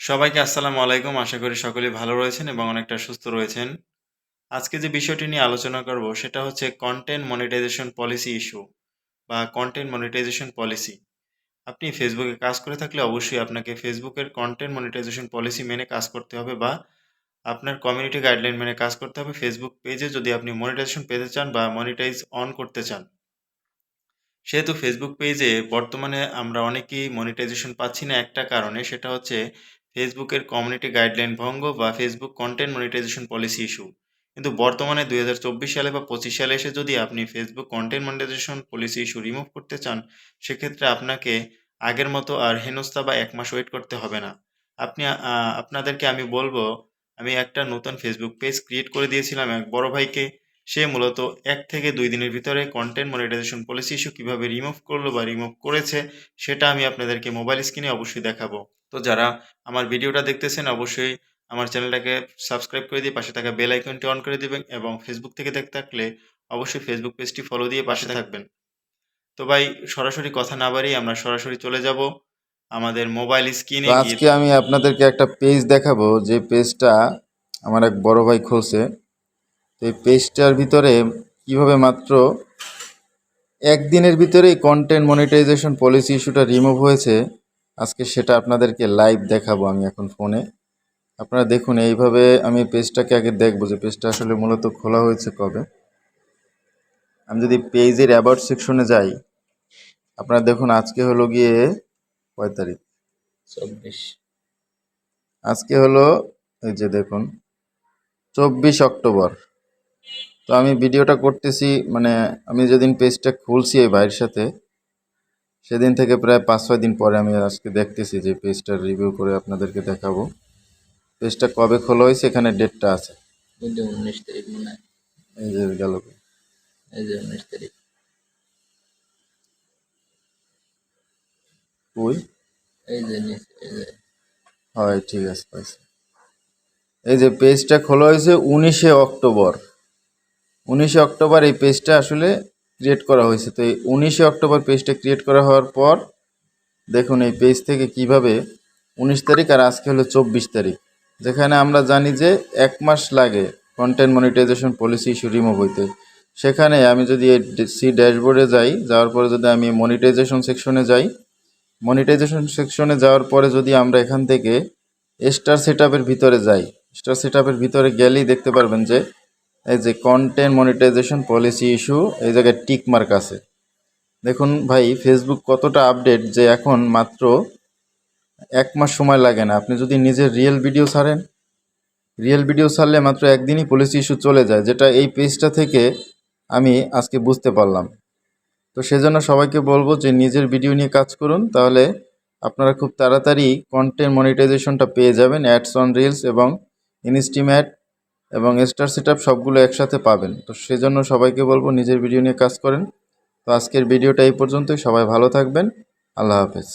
সবাইকে আসসালামু আলাইকুম। আশা করি সকলেই ভালো রয়েছেন এবং অনেকটা সুস্থ রয়েছেন। আজকে যে বিষয়টি নিয়ে আলোচনা করব, সেটা হচ্ছে কন্টেন্ট মনিটাইজেশন পলিসি ইস্যু বা কন্টেন্ট মনিটাইজেশন পলিসি। আপনি ফেসবুকে কাজ করে থাকলে অবশ্যই আপনাকে ফেসবুকের কন্টেন্ট মনিটাইজেশন পলিসি মেনে কাজ করতে হবে বা আপনার কমিউনিটি গাইডলাইন মেনে কাজ করতে হবে ফেসবুক পেজে যদি আপনি মনিটাইজেশন পেতে চান বা মনিটাইজ অন করতে চান। সেহেতু ফেসবুক পেজে বর্তমানে আমরা অনেকেই মনিটাইজেশন পাচ্ছি না একটা কারণে, সেটা হচ্ছে ফেসবুকের কমিউনিটি গাইডলাইন ভঙ্গ বা Facebook content monetization policy issue. কিন্তু বর্তমানে দুই হাজার চব্বিশ সালে বা পঁচিশ সালে এসে যদি আপনি Facebook content monetization policy issue remove করতে চান, সেক্ষেত্রে আপনাকে আগের মতো আর হেনস্থা বা এক মাস ওয়েট করতে হবে না। আপনি আপনাদেরকে আমি বলব, আমি একটা নতুন ফেসবুক পেজ ক্রিয়েট করে দিয়েছিলাম এক বড় ভাইকে। সে মূলত এক থেকে দুই দিনের ভিতরে কন্টেন্ট মনিটাইজেশন পলিসি ইস্যু কীভাবে রিমুভ করল বা রিমুভ করেছে সেটা আমি আপনাদেরকে মোবাইল স্ক্রিনে অবশ্যই দেখাবো। তো যারা আমার ভিডিওটা দেখতেছেন অবশ্যই আমার চ্যানেলটাকে সাবস্ক্রাইব করে দিয়ে পাশে থাকা বেল আইকনটি অন করে দিবেন এবং ফেসবুক থেকে দেখতে থাকলে অবশ্যই ফেসবুক পেজটি ফলো দিয়ে পাশে থাকবেন। তো ভাই সরাসরি কথা না বাড়িয়ে আমরা সরাসরি চলে যাব আমাদের মোবাইল স্ক্রিনে আজকে আমি আপনাদেরকে একটা পেজ দেখাবো যে পেজটা আমার এক বড় ভাই খুলছে। তো এই পেজটার ভিতরে কীভাবে মাত্র একদিনের ভিতরেই কন্টেন্ট মনিটাইজেশন পলিসি ইস্যুটা রিমুভ হয়েছে আজকে সেটা আপনাদেরকে লাইভ দেখাবো আমি এখন ফোনে আপনারা দেখুন এইভাবে আমি পেজটাকে আগে দেখব যে পেজটা আসলে মূলত খোলা হয়েছে কবে। আমি যদি পেজের অ্যাবাউট সেকশনে যাই আপনারা দেখুন আজকে হলো গিয়ে কয় তারিখ? চব্বিশ। আজকে হলো এই যে দেখুন চব্বিশ অক্টোবর। তো আমি ভিডিওটা করতেছি মানে আমি যেদিন পেজটা খুলছি এই ভাইয়ের সাথে সেদিন থেকে প্রায় পাঁচ ছয় দিন পরে আমি আজকে দেখতেছি যে পেজটা রিভিউ করে আপনাদেরকে দেখাবো। পেজটা কবে খোলা হয়েছে এখানে ডেটটা আছে। উনিশ তারিখ মনে হয়। এই যে গেল। এই যে উনিশ তারিখ। এই যে এই যে। হয় ঠিক আছে পাইছি। এই যে পেজটা খোলা হয়েছে উনিশে অক্টোবর। উনিশে অক্টোবর এই পেজটা আসলে ক্রিয়েট করা হয়েছে। তো এই উনিশে অক্টোবর পেজটা ক্রিয়েট করা হওয়ার পর দেখুন এই পেজ থেকে কীভাবে উনিশ তারিখ আর আজকে হলো চব্বিশ তারিখ। যেখানে আমরা জানি যে এক মাস লাগে content monetization policy issue remove হইতে। সেখানে আমি যদি এই সি ড্যাশবোর্ডে যাই, যাওয়ার পরে যদি আমি মনিটাইজেশন সেকশনে যাই মনিটাইজেশন সেকশনে যাওয়ার পরে যদি আমরা এখান থেকে স্টার সেটআপের ভিতরে যাই স্টার সেটআপের ভিতরে গেলেই দেখতে পারবেন যে এই যে কন্টেন্ট মনিটাইজেশন পলিসি ইস্যু এই জায়গায় টিক মার্ক আছে। দেখুন ভাই ফেসবুক কতটা আপডেট যে এখন মাত্র এক মাস সময় লাগে না। আপনি যদি নিজের রিয়েল ভিডিও ছাড়েন রিয়েল ভিডিও ছাড়লে মাত্র একদিনই পলিসি ইস্যু চলে যায়, যেটা এই পেজটা থেকে আমি আজকে বুঝতে পারলাম। তো সেজন্য সবাইকে বলব যে নিজের ভিডিও নিয়ে কাজ করুন, তাহলে আপনারা খুব তাড়াতাড়ি কন্টেন্ট মনিটাইজেশনটা পেয়ে যাবেন অ্যাডস অন রিলস এবং ইনস্টিম্যাট এবং স্টার সেটআপ সবগুলো একসাথে পাবেন। তো সেজন্য সবাইকে বলব নিজের ভিডিও নিয়ে কাজ করেন। তো আজকের ভিডিওটা এই পর্যন্তই। সবাই ভালো থাকবেন। আল্লাহ হাফেজ।